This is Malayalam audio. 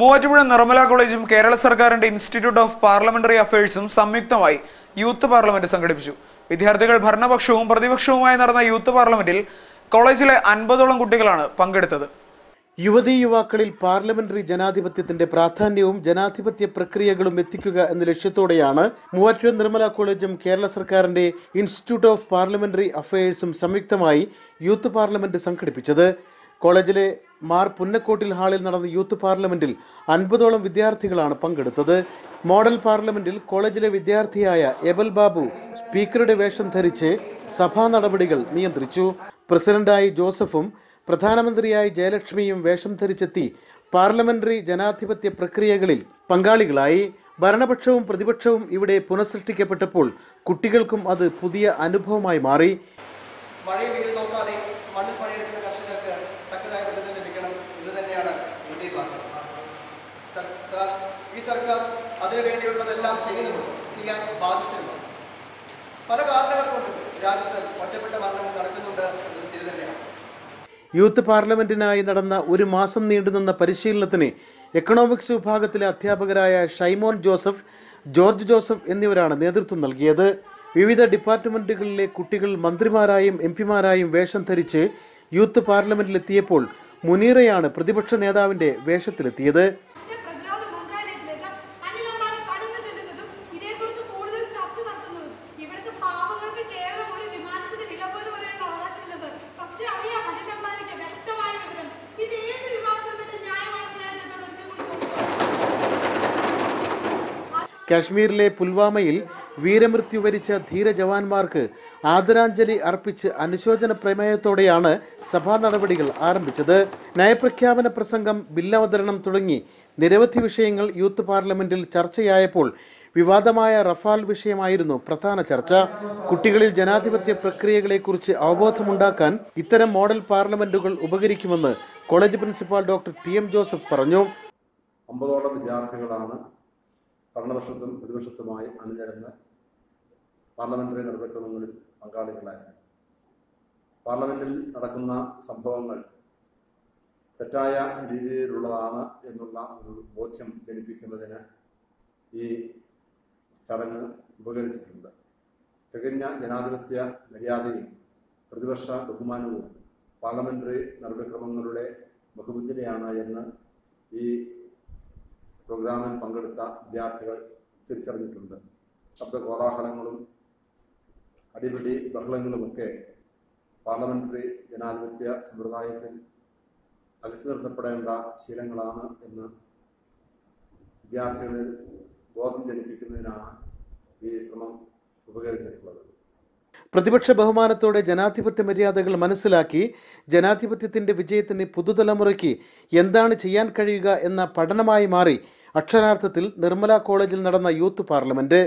മൂവാറ്റുപുഴ നിർമ്മല കോളേജും കേരള സർക്കാരിന്റെ ഇൻസ്റ്റിറ്റ്യൂട്ട് ഓഫ് പാർലമെന്ററി അഫയേഴ്സും സംയുക്തമായി യൂത്ത് പാർലമെന്റ് സംഘടിപ്പിച്ചു. വിദ്യാർത്ഥികൾ ഭരണപക്ഷവും പ്രതിപക്ഷവുമായി നടന്ന യൂത്ത് പാർലമെന്റിൽ കോളേജിലെ അൻപതോളം കുട്ടികളാണ് പങ്കെടുത്തത്. യുവതീ യുവാക്കളിൽ പാർലമെന്ററി ജനാധിപത്യത്തിന്റെ പ്രാധാന്യവും ജനാധിപത്യ പ്രക്രിയകളും എത്തിക്കുക എന്ന ലക്ഷ്യത്തോടെയാണ് മൂവാറ്റുപുഴ നിർമ്മല കോളേജും കേരള സർക്കാരിന്റെ ഇൻസ്റ്റിറ്റ്യൂട്ട് ഓഫ് പാർലമെന്ററി അഫയേഴ്സും സംയുക്തമായി യൂത്ത് പാർലമെന്റ് സംഘടിപ്പിച്ചത്. കോളേജിലെ മാർ പുന്നക്കോട്ടിൽ ഹാളിൽ നടന്ന യൂത്ത് പാർലമെന്റിൽ അൻപതോളം വിദ്യാർത്ഥികളാണ് പങ്കെടുത്തത്. മോഡൽ പാർലമെന്റിൽ കോളേജിലെ വിദ്യാർത്ഥിയായ എബൽ ബാബു സ്പീക്കറുടെ വേഷം ധരിച്ച് സഭാ നടപടികൾ നിയന്ത്രിച്ചു. പ്രസിഡന്റായി ജോസഫും പ്രധാനമന്ത്രിയായി ജയലക്ഷ്മിയും വേഷം ധരിച്ചെത്തി പാർലമെന്ററി ജനാധിപത്യ പ്രക്രിയകളിൽ പങ്കാളികളായി. ഭരണപക്ഷവും പ്രതിപക്ഷവും ഇവിടെ പുനഃസൃഷ്ടിക്കപ്പെട്ടപ്പോൾ കുട്ടികൾക്കും അത് പുതിയ അനുഭവമായി മാറി. കർഷകർക്ക് തക്കതായ വിധത്തിൽ ലഭിക്കണം എന്ന് തന്നെയാണ് എന്റെ ഡി സർ ഈ സർക്കാർ അതിനു വേണ്ടിയുള്ളതെല്ലാം ചെയ്യുന്നുണ്ട് ചെയ്യാൻ ബാധിച്ചിട്ടുണ്ട് പല കാരണങ്ങൾ കൊണ്ട് രാജ്യത്ത് ഒറ്റപ്പെട്ട മരണങ്ങൾ നടക്കുന്നുണ്ട് എന്നത് ശരി തന്നെയാണ്. യൂത്ത് പാർലമെന്റിനായി നടന്ന ഒരു മാസം നീണ്ടുനിന്ന പരിശീലനത്തിന് എക്കണോമിക്സ് വിഭാഗത്തിലെ അധ്യാപകരായ ഷൈമോൻ ജോസഫ് ജോർജ് ജോസഫ് എന്നിവരാണ് നേതൃത്വം നൽകിയത്. വിവിധ ഡിപ്പാർട്ട്മെന്റുകളിലെ കുട്ടികൾ മന്ത്രിമാരായും എം പിമാരായും വേഷം ധരിച്ച് യൂത്ത് പാർലമെന്റിലെത്തിയപ്പോൾ മുനീറയാണ് പ്രതിപക്ഷ നേതാവിന്റെ വേഷത്തിലെത്തിയത് കാശ്മീരിലെ പുൽവാമയിൽ വീരമൃത്യു വരിച്ച ധീര ജവാന്മാർക്ക് ആദരാഞ്ജലി അർപ്പിച്ച് അനുശോചന പ്രമേയത്തോടെയാണ് സഭാ നടപടികൾ ആരംഭിച്ചത്. നയപ്രഖ്യാപന പ്രസംഗം ബില്ലവതരണം തുടങ്ങി നിരവധി വിഷയങ്ങൾ യൂത്ത് പാർലമെന്റിൽ ചർച്ചയായപ്പോൾ വിവാദമായ റഫാൽ വിഷയമായിരുന്നു പ്രധാന ചർച്ച. കുട്ടികളിൽ ജനാധിപത്യ പ്രക്രിയകളെക്കുറിച്ച് അവബോധമുണ്ടാക്കാൻ ഇത്തരം മോഡൽ പാർലമെന്റുകൾ ഉപകരിക്കുമെന്ന് college principal doctor T M Joseph പറഞ്ഞു. അമ്പതോളം വിദ്യാർത്ഥികളാണ് ഭരണപക്ഷത്തും പ്രതിപക്ഷത്തുമായി അണിനിരന്ന് പാർലമെന്ററി നടപടിക്രമങ്ങളിൽ പങ്കാളികളായി പാർലമെന്റിൽ നടക്കുന്ന സംഭവങ്ങൾ തെറ്റായ രീതിയിലുള്ളതാണ് എന്നുള്ള ഒരു ബോധ്യം ജനിപ്പിക്കുന്നതിന് ഈ ചടങ്ങ് ഉപകരിച്ചിട്ടുണ്ട് തികഞ്ഞ ജനാധിപത്യ മര്യാദയും പ്രതിപക്ഷ ബഹുമാനവും പാർലമെന്ററി നടപടിക്രമങ്ങളുടെ ബഹുമുദ്രയാണ് എന്ന് ഈ പ്രോഗ്രാമിൽ പങ്കെടുത്ത വിദ്യാർത്ഥികൾ തിരിച്ചറിഞ്ഞിട്ടുണ്ട്. ശബ്ദ കോലാഹലങ്ങളും അടിപിടി ബഹളങ്ങളുമൊക്കെ പാർലമെന്ററി ജനാധിപത്യ സമ്പ്രദായത്തിൽ അകറ്റി നിർത്തപ്പെടേണ്ട ശീലങ്ങളാണ് എന്ന് വിദ്യാർത്ഥികളിൽ ബോധം ജനിപ്പിക്കുന്നതിനാണ് ഈ ശ്രമം ഉപകരിച്ചിട്ടുള്ളത് പ്രതിപക്ഷ ബഹുമാനത്തോടെ ജനാധിപത്യ മര്യാദകൾ മനസ്സിലാക്കി ജനാധിപത്യത്തിന്റെ വിജയത്തിന് പുതുതലമുറയ്ക്ക് എന്താണ് ചെയ്യാൻ കഴിയുക എന്ന പഠനമായി മാറി അക്ഷരാർത്ഥത്തിൽ നിർമ്മല കോളേജിൽ നടന്ന യൂത്ത് പാർലമെന്റ്.